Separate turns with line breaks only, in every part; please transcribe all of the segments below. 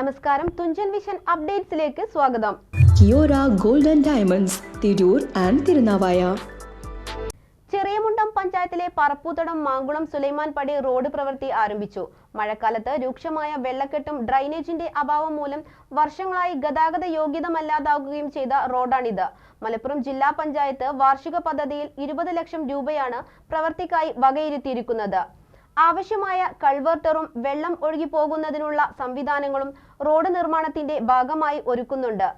നമസ്കാരം. തുഞ്ചൻ വിഷൻ അപ്ഡേറ്റ്സിലേക്ക് സ്വാഗതം.
Kiora golden diamonds Tirur and Thirunavaya.
Cheriyamundam പഞ്ചായത്തിലെ പറപ്പൂത്തടം മാങ്കുളം സുലൈമാൻ പടി റോഡ് പ്രവൃത്തി ആരംഭിച്ചു. മഴക്കാലത്ത് രൂക്ഷമായ വെള്ളക്കെട്ടും ഡ്രൈനേജിന്റെ അഭാവം മൂലം വർഷങ്ങളായി ഗതാഗത യോഗ്യതമല്ലാതാകുകയും ചെയ്ത റോഡാണിത്. മലപ്പുറം ജില്ലാ പഞ്ചായത്ത് വാർഷിക പദ്ധതിയിൽ ഇരുപത് ലക്ഷം രൂപയാണ് പ്രവൃത്തിക്കായി വകയിരുത്തിയിരിക്കുന്നത്. ആവശ്യമായ കൾവർട്ടറും വെള്ളം ഒഴുകിപ്പോകുന്നതിനുള്ള സംവിധാനങ്ങളും റോഡ് നിർമ്മാണത്തിന്റെ ഭാഗമായി ഒരുക്കുന്നുണ്ട്.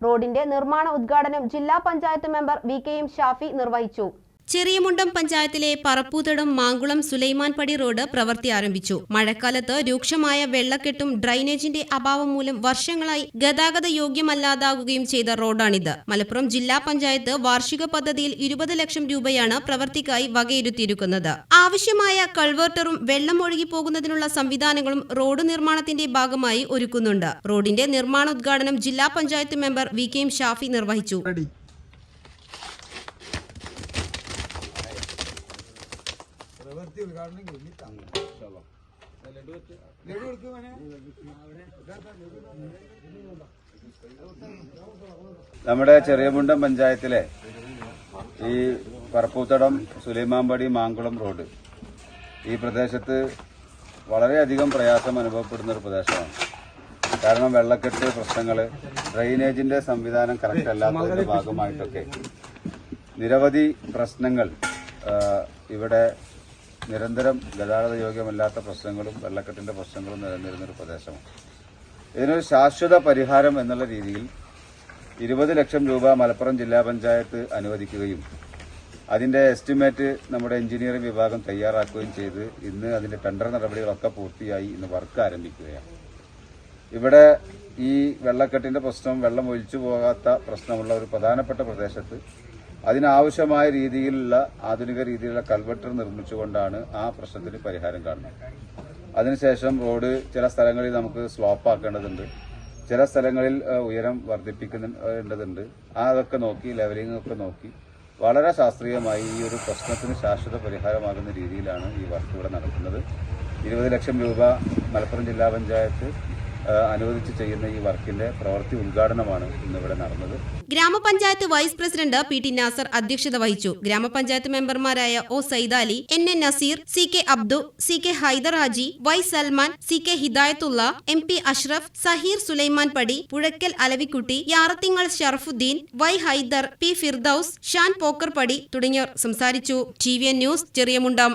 റോഡിന്റെ നിർമ്മാണ ഉദ്ഘാടനം ജില്ലാ panchayat member V K M Shafi നിർവഹിച്ചു.
ചെറിയമുണ്ടം പഞ്ചായത്തിലെ പറപ്പൂതടം മാങ്കുളം സുലൈമാൻപടി റോഡ് പ്രവൃത്തി ആരംഭിച്ചു. മഴക്കാലത്ത് രൂക്ഷമായ വെള്ളക്കെട്ടും ഡ്രൈനേജിന്റെ അഭാവം മൂലം വർഷങ്ങളായി ഗതാഗത യോഗ്യമല്ലാതാകുകയും ചെയ്ത റോഡാണിത്. മലപ്പുറം ജില്ലാ പഞ്ചായത്ത് വാർഷിക പദ്ധതിയിൽ ഇരുപത് ലക്ഷം രൂപയാണ് പ്രവൃത്തിക്കായി വകയിരുത്തിയിരിക്കുന്നത്. ആവശ്യമായ കൾവേർട്ടറും വെള്ളം ഒഴുകി പോകുന്നതിനുള്ള സംവിധാനങ്ങളും റോഡ് നിർമ്മാണത്തിന്റെ ഭാഗമായി ഒരുക്കുന്നുണ്ട്. റോഡിന്റെ നിർമ്മാണോദ്ഘാടനം ജില്ലാ panchayat member V K M Shafi നിർവഹിച്ചു.
നമ്മുടെ ചെറിയമുണ്ടം പഞ്ചായത്തിലെ ഈ പറപ്പൂത്തടം സുലൈമാൻപടി മാങ്കുളം റോഡ്. ഈ പ്രദേശത്ത് വളരെയധികം പ്രയാസം അനുഭവപ്പെടുന്ന ഒരു പ്രദേശമാണ്. കാരണം വെള്ളക്കെട്ട് പ്രശ്നങ്ങൾ ഡ്രെയിനേജിന്റെ സംവിധാനം കറക്റ്റ് അല്ലാത്തതിന്റെ ഭാഗമായിട്ടൊക്കെ. നിരവധി പ്രശ്നങ്ങൾ ഇവിടെ നിരന്തരം ഗതാഗത യോഗ്യമല്ലാത്ത പ്രശ്നങ്ങളും വെള്ളക്കെട്ടിന്റെ പ്രശ്നങ്ങളും നിലനിരുന്നൊരു പ്രദേശമാണ്. ഇതിനൊരു ശാശ്വത പരിഹാരം എന്നുള്ള രീതിയിൽ ഇരുപത് ലക്ഷം രൂപ മലപ്പുറം ജില്ലാ പഞ്ചായത്ത് അനുവദിക്കുകയും അതിന്റെ എസ്റ്റിമേറ്റ് നമ്മുടെ എഞ്ചിനീയറിംഗ് വിഭാഗം തയ്യാറാക്കുകയും ചെയ്ത് ഇന്ന് അതിന്റെ ടെൻഡർ നടപടികളൊക്കെ പൂർത്തിയായി ഇന്ന് വർക്ക് ആരംഭിക്കുകയാണ്. ഇവിടെ ഈ വെള്ളക്കെട്ടിന്റെ പ്രശ്നം വെള്ളം ഒഴിച്ചു പോകാത്ത പ്രശ്നമുള്ള ഒരു പ്രധാനപ്പെട്ട പ്രദേശത്ത് അതിനാവശ്യമായ രീതിയിലുള്ള ആധുനിക രീതിയിലുള്ള കൽവെട്ടർ നിർമ്മിച്ചുകൊണ്ടാണ് ആ പ്രശ്നത്തിന് പരിഹാരം കാണുന്നത്. അതിനുശേഷം റോഡ് ചില സ്ഥലങ്ങളിൽ നമുക്ക് സ്ലോപ്പ് ആക്കേണ്ടതുണ്ട്. ചില സ്ഥലങ്ങളിൽ ഉയരം വർദ്ധിപ്പിക്കേണ്ടതുണ്ട്. അതൊക്കെ നോക്കി ലെവലിംഗ് ഒക്കെ നോക്കി വളരെ ശാസ്ത്രീയമായി ഈ ഒരു പ്രശ്നത്തിന് ശാശ്വത പരിഹാരമാകുന്ന രീതിയിലാണ് ഈ വർക്ക് ഇവിടെ നടക്കുന്നത്. ഇരുപത് ലക്ഷം രൂപ മലപ്പുറം ജില്ലാ പഞ്ചായത്ത് അനുവദിച്ച് ചെയ്യുന്ന ഈ വർക്കിന്റെ പ്രവൃത്തി ഉദ്ഘാടനമാണ് ഇന്നിവിടെ നടന്നത്.
ഗ്രാമപഞ്ചായത്ത് vice president P T Nasar അധ്യക്ഷത വഹിച്ചു. ഗ്രാമപഞ്ചായത്ത് മെമ്പർമാരായ O Saidali N N Naseer C K Abdu C K Haider Haji Y Salman C K Hidayathulla M P Ashraf Saheer Sulaiman Padi Puzhakkal Alavikutty Yarathingal Sharafuddin Y Haider P Firdaus Shan Pokkarpadi തുടങ്ങിയവർ സംസാരിച്ചു. T V news Cheriyamundam.